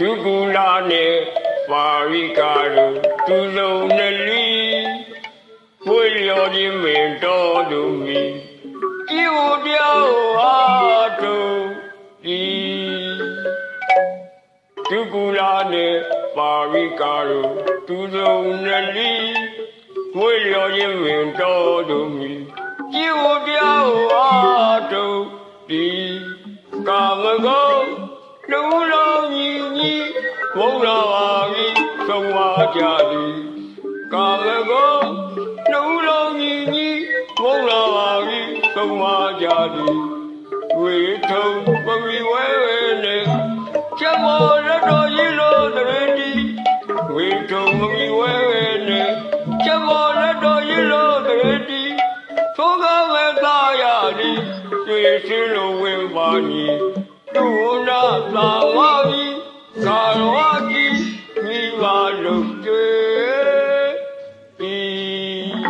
ဒုကူလာနဲ့ပါရိကာတို့သူလုံးနှလီဝိလျော်ခြင်းမင်တော်သူမီကြည်ဝပြောင်းအားထုတ်ဒီဒုကူလာနဲ့ပါရိကာတို့သူလုံးနှလီဝိလျော်ခြင်းမင်တော်သူမီကြည်ဝပြောင်းအားထုတ်ဒီကာမဂုဏ်လူလုံးကြီး ကြီးဘုရားပါပြီသုံးပါကြသည်ကာမဂုဏ်လူလုံးကြီးကြီးဘုရားပါပြီသုံးပါကြသည်ဝေထုံပဝိဝဲဝဲနဲ့ချက်မောရတော်ကြီးလို့တရတိဝေထုံပဝိဝဲဝဲနဲ့ချက်မောရတော်ကြီးလို့တရတိသောကဝေသာယာတိတွေ့ရှိလို့ဝင်ပါညီသူနာသာဝါဤကာဝတိမိပါ လို့တွေ့ဤ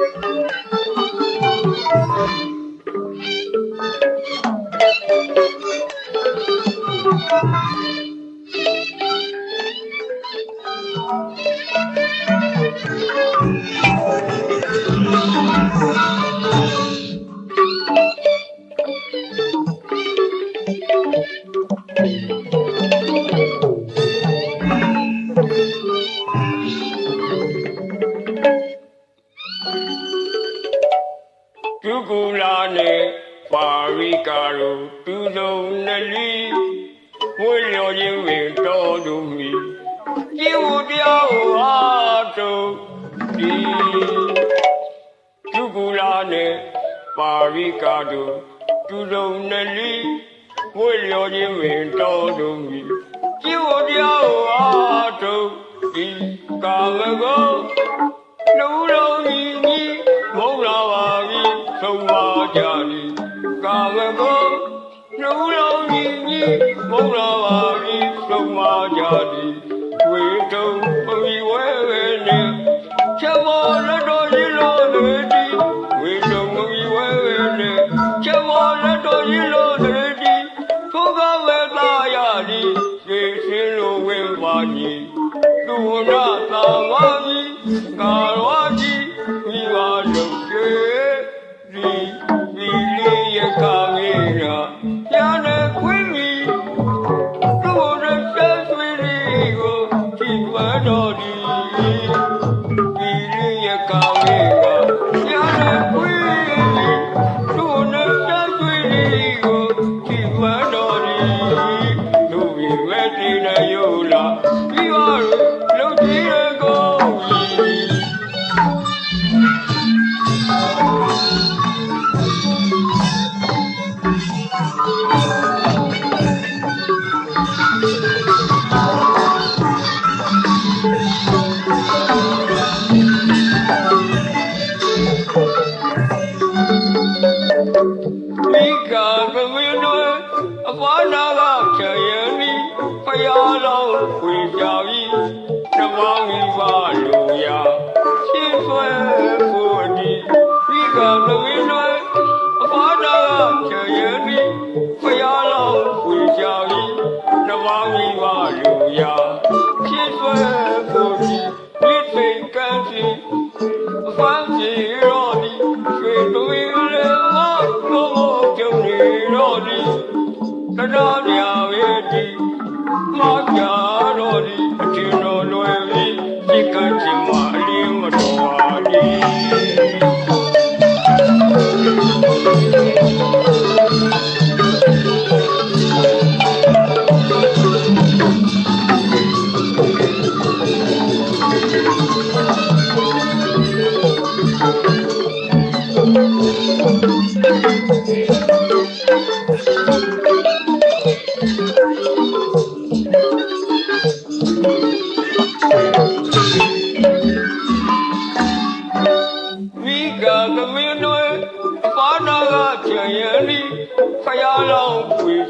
Thank you. ကာတို့သူလုံးနှလီဝိလျော်ခြင်းဝင်တော်သူမီကြည်ဝပြောင်းအားထုတ်ဒီဒုကူလာနဲ့ပါရိကာတို့သူလုံးနှလီဝိလျော်ခြင်းဝင်တော်သူမီကြည်ဝပြောင်းအားထုတ်ဒီကာမဂု သုံးပါကြသည်ဝေတုံပဝီဝဲဝဲနဲ့ချက်မောလက်တော်ကြီးလို့တွေတီဝေတုံပဝီဝဲဝဲနဲ့ချက်မောလက်တော်ကြီးလို့တွေတီသုခဝေသာယတိသေစင်းလိုဝင်ပါညီသူနာသာဝါကြီးကာဝါကြီး မိကသမီးတို့အပွားနာကချရနီဖယားလောင်းခွေကြပြီဓမ္မဝိပါလူရာရှင်းဆွဲဖို့ဒီမိကသမီးတို့အပွားနာကချရနီဖယားလောင်းခွေကြပြီဓမ္မဝိပါလူရာရှင်းဆွဲ ဝေဒီမကြတော့ဒီအထင်တော်လွယ်ပြီးစိတ်ကချင်မအလင်းမတော်ပါဒီ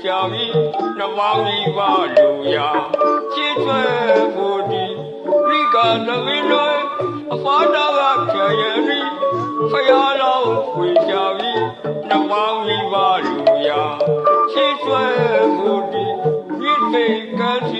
င်းပွေချပြီးနမောင်ကြီးပါလူရာချစ်ဆွဲဖို့ဒီမိကသမင်းတွေအပါနာကချင်ရလီဖယားလောင်းပွေချပြီးနမောင်ကြီးပါလူရာချစ်ဆွဲဖို့ဒီမြစ်သိကစီ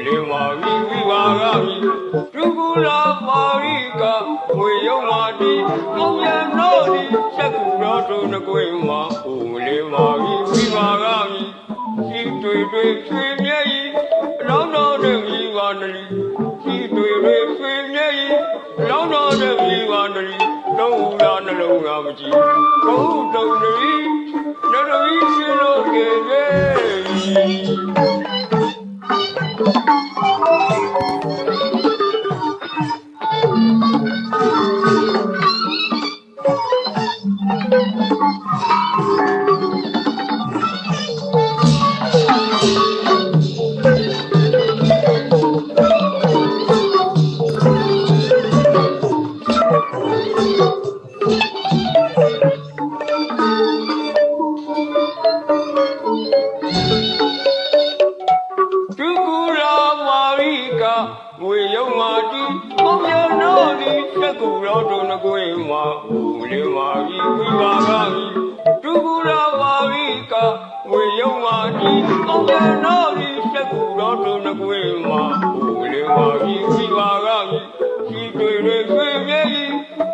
ဒီဟာလုံကြီးရကိုပြီဒုက္ခလာပါရိကဝေယုံမာတိမောင်ပြန်တော်ဒီချက်ခုတော်တုံတကွေမှာဘုံလေးမာဝိဝိပါကမိဒုက္ခလာပါရိကဝေယုံမာတိမောင်ပြန်တော်ဒီချက်ခုတော်တုံတကွေမှာဘုံလေးမာဝိဝိပါကမိရှိတွေ့တွေ့ဆွေမြဲဤလောင်းတော်တဲ့မိပါနလီရှိတွေ့တွေ့ဆွေမြဲဤလောင်းတော်တဲ့မိပါနလီလုံးလာနှလုံးကမကြည့်ဘုဟုတုံရီနရဝီရှင်လို့ကေကေ thank you ငွေယုံမာတိဘုံရနောဒီသက္ကူရောတုံငွေမှာဘုလေမာဤဝိပါကဤဒုက္ခလာမာရိကငွေယုံမာတိဘုံရနောဒီသက္ကူရောတုံငွေမှာဘုလေမာဤဝိပါကဤရှိတွေတွေဆွေမြဲဤ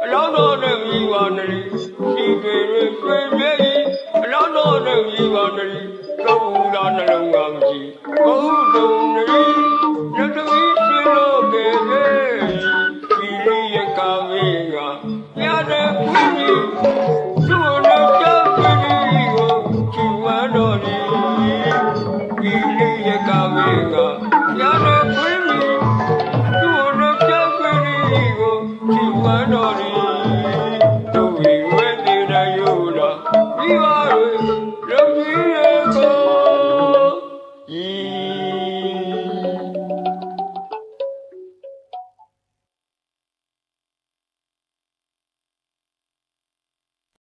အလောင်းတော်နဲ့မိပါနရီရှိတွေတွေဆွေမြဲဤအလောင်းတော်နဲ့မိပါနရီသုံးလာနှလုံး ခွ